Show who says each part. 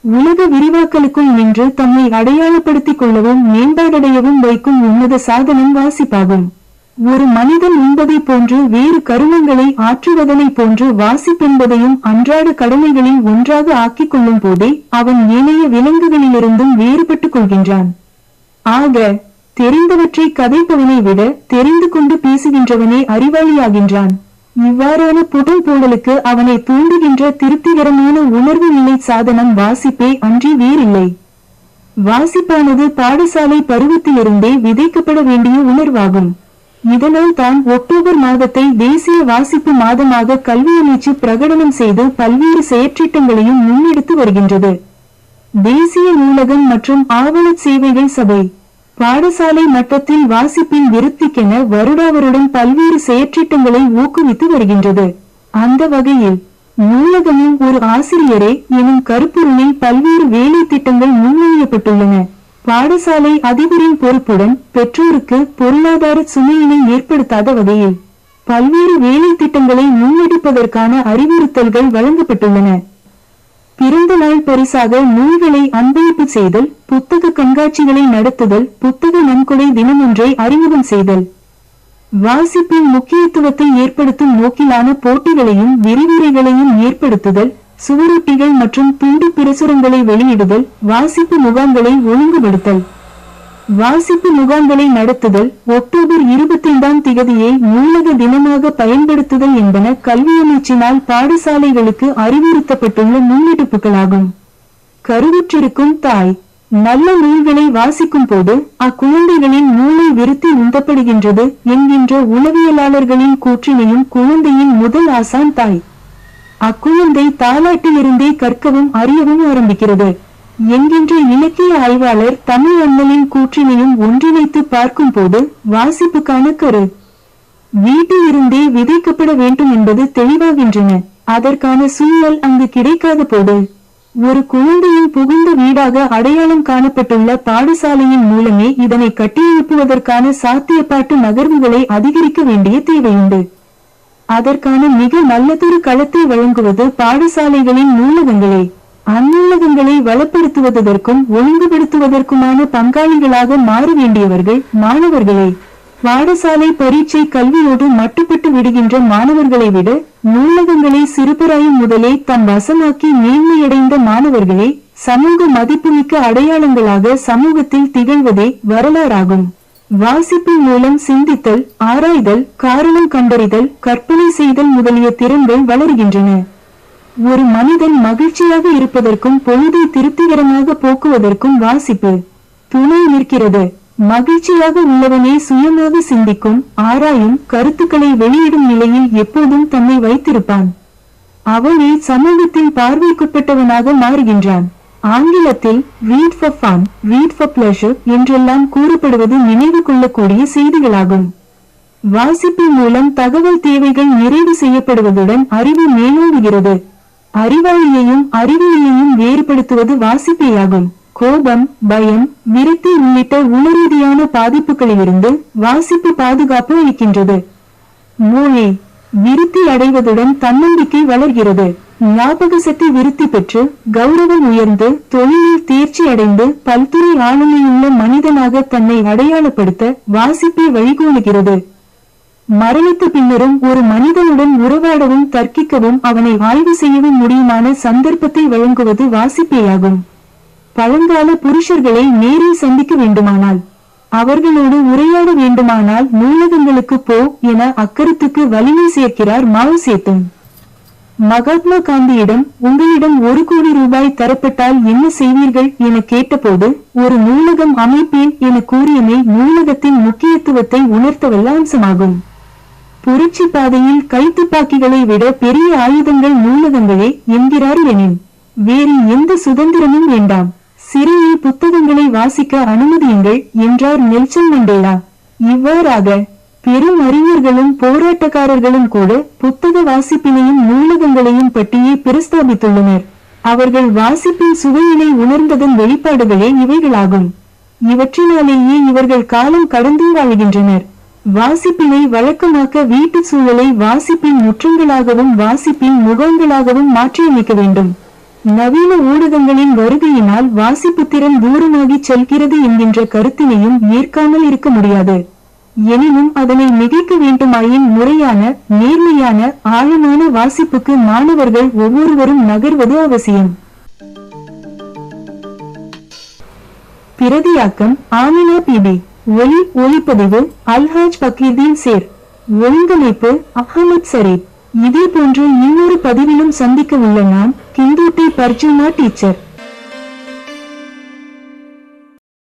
Speaker 1: உலக விரிவாக்கலுக்குள் நின்று தம்மை அடையாளப்படுத்திக் கொள்ளவும் மேம்பாடடையவும் வைக்கும் உன்னத சாதனம் வாசிப்பாகும். ஒரு மனிதன் உண்பதைப் போன்று வேறு கருமங்களை ஆற்றுவதனைப் போன்று வாசிப்பென்பதையும் அன்றாட கடமைகளில் ஒன்றாக ஆக்கிக் கொள்ளும் போதே அவன் ஏனைய விலங்குகளிலிருந்தும் வேறுபட்டுக் கொள்கின்றான். ஆக தெரிந்தவற்றை கதைப்பவனை விட தெரிந்து கொண்டு பேசுகின்றவனே அறிவாளியாகின்றான். இவ்வாறான புகழ் அவனை தூண்டுகின்ற திருப்திகரமான உணர்வு நிலை சாதனம் வாசிப்பே அன்றி வேறில்லை. வாசிப்பானது பாடசாலை பருவத்திலிருந்தே விதைக்கப்பட வேண்டிய உணர்வாகும். இதனால் தான் அக்டோபர் மாதத்தை தேசிய வாசிப்பு மாதமாக கல்வி அமைச்சு பிரகடனம் செய்து பல்வேறு செயற்றிட்டங்களையும் முன்னெடுத்து வருகின்றது. தேசிய நூலகம் மற்றும் ஆவண சேவைகள் சபை பாடசாலை மட்டத்தில் வாசிப்பின் விருத்திக்கென வருடாவருடன் பல்வேறு செயற்றிட்டங்களை ஊக்குவித்து வருகின்றது. அந்த வகையில் நூலகமும் ஒரு ஆசிரியரே எனும் கருப்பொருளில் பல்வேறு வேலை திட்டங்கள் முன்மொழியப்பட்டுள்ளன. பாடசாலை அதிபரின் பொறுப்புடன் பெற்றோருக்கு பொருளாதார சுமையினை ஏற்படுத்தாத வகையில் பல்வேறு வேலை திட்டங்களை முன்னெடுப்பதற்கான அறிவுறுத்தல்கள் வழங்கப்பட்டுள்ளன. பிறந்த நாள் பரிசாக நூல்களை அன்பளிப்பு செய்தல் புத்தக கண்காட்சிகளை நடத்துதல் புத்தக நன்கொடை தினமொன்றை அறிமுகம் செய்தல். வாசிப்பின் முக்கியத்துவத்தை ஏற்படுத்தும் நோக்கிலான போட்டிகளையும் விரிவுரைகளையும் ஏற்படுத்துதல் சுவரொட்டிகள் மற்றும் துண்டு பிரசுரங்களை வெளியிடுதல் வாசிப்பு முகாம்களை ஒழுங்குபடுத்தல். வாசிப்பு முகாம்களை நடத்துதல் அக்டோபர் இருபத்தைந்தாம் திகதியை நூலக தினமாக பயன்படுத்துதல் என்பன கல்வி அமைச்சினால் பாடசாலைகளுக்கு அறிவுறுத்தப்பட்டுள்ள முன்னெடுப்புகளாகும். கருவுற்றிருக்கும் தாய் நல்ல நூல்களை வாசிக்கும் போது அக்குழந்தைகளின் மூளை விருத்தி உந்தப்படுகின்றது என்கின்ற உளவியலாளர்களின் கூற்றினையும் குழந்தையின் முதல் ஆசான் தாய். அக்குழந்தை தாலாட்டிலிருந்தே கற்கவும் அறியவும் ஆரம்பிக்கிறது. என்கின்ற இலக்கிய ஆய்வாளர் தமிழ் அண்ணலின் கூற்றினையும் ஒன்றிணைத்து பார்க்கும் போது வாசிப்புக்கான கரு. வீட்டில் இருந்தே விதைக்கப்பட வேண்டும் என்பது தெளிவாகின்றன. அதற்கான சூழல் அங்கு கிடைக்காத போது ஒரு குழந்தையின் புகுந்த வீடாக அடையாளம் காணப்பட்டுள்ள பாடசாலையின் மூலமே இதனை கட்டியெழுப்புவதற்கான சாத்தியப்பாட்டு நகர்வுகளை அதிகரிக்க வேண்டிய தேவையுண்டு. அதற்கான மிக நல்லதொரு களத்தை வழங்குவது பாடசாலைகளின் நூலகங்களே. அந்நூலகங்களை வளப்படுத்துவதற்கும் ஒழுங்குபடுத்துவதற்குமான பங்காளிகளாக மாற வேண்டியவர்கள் மாணவர்களே. பாடசாலை பரீட்சை கல்வியோடு மட்டுப்பட்டு விடுகின்ற மாணவர்களை விட நூலகங்களை சிறுபராயும் முதலே தம் வசமாக்கி மேன்மையடைந்த மாணவர்களே சமூக மதிப்புமிக்க அடையாளங்களாக சமூகத்தில் திகழ்வதே வரலாறாகும். வாசிப்பின் மூலம் சிந்தித்தல் ஆராய்தல் காரணம் கண்டறிதல் கற்பனை செய்தல் முதலிய திறன்கள் வளர்கின்றன. ஒரு மனிதன் மகிழ்ச்சியாக இருப்பதற்கும் பொழுதை திருப்திகரமாக போக்குவதற்கும் வாசிப்பு. துணை நிற்கிறது. மகிழ்ச்சியாக உள்ளவனே சுயமாக சிந்திக்கும் ஆராயும் கருத்துக்களை வெளியிடும் நிலையில் எப்போதும் தன்னை வைத்திருப்பான். அவனே சமூகத்தின் பார்வைக்குட்பட்டவனாக மாறுகின்றான். ஆங்கிலத்தில் read for fun read for pleasure என்றெல்லாம் கூறப்படுவது நினைவு கொள்ளக்கூடிய செய்திகளாகும். வாசிப்பின் மூலம் தகவல் தேவைகள் நிறைவு செய்யப்படுவதுடன் அறிவு மேலோடுகிறது அறிவாளியையும் அறிவியலையும் வேறுபடுத்துவது வாசிப்பேயாகும். கோபம் பயம் விரக்தி உள்ளிட்ட உளரீதியான பாதிப்புகளிலிருந்து வாசிப்பு பாதுகாப்பு அளிக்கின்றது. மூளை விருத்தி அடைவதுடன் தன்னம்பிக்கை வளர்கிறது. ஞாபக சக்தி விருத்தி பெற்று கௌரவம் உயர்ந்து தொழிலில் தேர்ச்சி அடைந்து பல்துறை ஆளுமையுள்ள மனிதனாக தன்னை அடையாளப்படுத்த வாசிப்பை வழிகோலுகிறது. மரணித்த பின்னரும் ஒரு மனிதனுடன் உறவாடவும் தர்க்கிக்கவும் அவனை ஆய்வு செய்யவும் முடியுமான சந்தர்ப்பத்தை வழங்குவது வாசிப்பேயாகும். பழங்கால புருஷர்களை நேரில் சந்திக்க வேண்டுமானால் அவர்களோடு உரையாட வேண்டுமானால் நூலகங்களுக்கு போ என அக்கருத்துக்கு வலிமை சேர்க்கிறார் மாவு சேத்தும் மகாத்மா காந்தியிடம் உங்களிடம் ஒரு கோடி ரூபாய் தரப்பட்டால் என்ன செய்வீர்கள்? என கேட்டபோது ஒரு நூலகம் அமைப்பேன் என கூறியமை நூலகத்தின் முக்கியத்துவத்தை உணர்த்தவல்ல அம்சமாகும் புரட்சி பாதையில் கைத்துப்பாக்கிகளை விட பெரிய ஆயுதங்கள் நூலகங்களே என்கிறார் லெனின். வேறு எந்த சுதந்திரமும் வேண்டாம். சிறையில் புத்தகங்களை வாசிக்க அனுமதியுங்கள் என்றார் நெல்சன் மண்டேலா. இவ்வாறாக பெரும் அறிஞர்களும் போராட்டக்காரர்களும் கூட புத்தக வாசிப்பினையும் நூலகங்களையும் பற்றியே பிரஸ்தாபித்துள்ளனர். அவர்கள் வாசிப்பின் சுவையினை உணர்ந்ததன் வெளிப்பாடுகளே இவைகளாகும். இவற்றினாலேயே இவர்கள் காலம் கடந்து வாழ்கின்றனர். வாசிப்பினை வழக்கமாக்க வீட்டு சூழலை வாசிப்பின் முற்றங்களாகவும் வாசிப்பின் முகங்களாகவும் மாற்றியமைக்க வேண்டும். நவீன ஊடகங்களின் வருகையினால் வாசிப்புத்திறன் தூரமாகிச் செல்கிறது என்கின்ற கருத்தினையும் ஏற்காமல் இருக்க முடியாது. எனினும் அதனை மிகைக்க வேண்டுமாயின் முறையான நேர்மையான ஆழமான வாசிப்புக்கு மாணவர்கள் ஒவ்வொருவரும் நகர்வது அவசியம். பிரதியாக்கம் ஆமினா பிபி ஒலி ஒளிப்பதிவு அல்ஹாஜ் பக்கீர்தீன் சேர். ஒழுங்கமைப்பு அஹமத் சரீப். இதே போன்று இன்னொரு பதிவிலும் சந்திக்க உள்ள நான் கிந்தூட்டி பர்ஜுனா டீச்சர்.